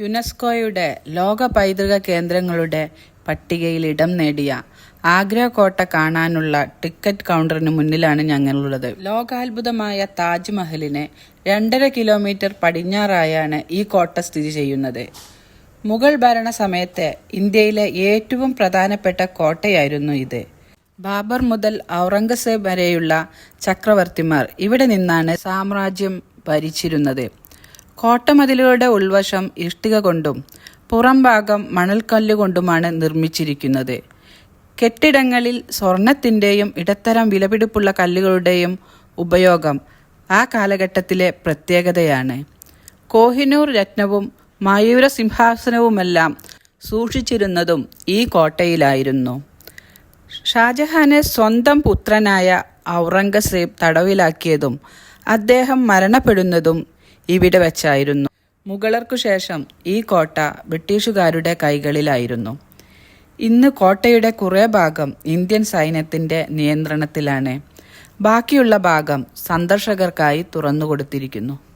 യുനെസ്കോയുടെ ലോക പൈതൃക കേന്ദ്രങ്ങളുടെ പട്ടികയിൽ ഇടം നേടിയ ആഗ്ര കോട്ട കാണാനുള്ള ടിക്കറ്റ് കൗണ്ടറിന് മുന്നിലാണ് ഞങ്ങളുള്ളത്. ലോകാത്ഭുതമായ താജ്മഹലിനെ രണ്ടര കിലോമീറ്റർ പടിഞ്ഞാറായാണ് ഈ കോട്ട സ്ഥിതി ചെയ്യുന്നത്. മുഗൾ ഭരണ സമയത്തെ ഇന്ത്യയിലെ ഏറ്റവും പ്രധാനപ്പെട്ട കോട്ടയായിരുന്നു ഇത്. ബാബർ മുതൽ ഔറംഗസേബ് വരെയുള്ള ചക്രവർത്തിമാർ ഇവിടെ നിന്നാണ് സാമ്രാജ്യം ഭരിച്ചിരുന്നത്. കോട്ടമതിലുകളുടെ ഉൾവശം ഇഷ്ടിക കൊണ്ടും പുറംഭാഗം മണൽക്കല്ലുകൊണ്ടുമാണ് നിർമ്മിച്ചിരിക്കുന്നത്. കെട്ടിടങ്ങളിൽ സ്വർണത്തിന്റെയും ഇടത്തരം വിലപിടിപ്പുള്ള കല്ലുകളുടെയും ഉപയോഗം ആ കാലഘട്ടത്തിലെ പ്രത്യേകതയാണ്. കോഹിനൂർ രത്നവും മയൂര സിംഹാസനവുമെല്ലാം സൂക്ഷിച്ചിരുന്നതും ഈ കോട്ടയിലായിരുന്നു. ഷാജഹാനെ സ്വന്തം പുത്രനായ ഔറംഗസേബ് തടവിലാക്കിയതും അദ്ദേഹം മരണപ്പെടുന്നതും ഇവിടെ വെച്ചായിരുന്നു. മുഗളർക്കു ശേഷം ഈ കോട്ട ബ്രിട്ടീഷുകാരുടെ കൈകളിലായിരുന്നു. ഇന്ന് കോട്ടയുടെ കുറേ ഭാഗം ഇന്ത്യൻ സൈന്യത്തിന്റെ നിയന്ത്രണത്തിലാണ്. ബാക്കിയുള്ള ഭാഗം സന്ദർശകർക്കായി തുറന്നുകൊടുത്തിരിക്കുന്നു.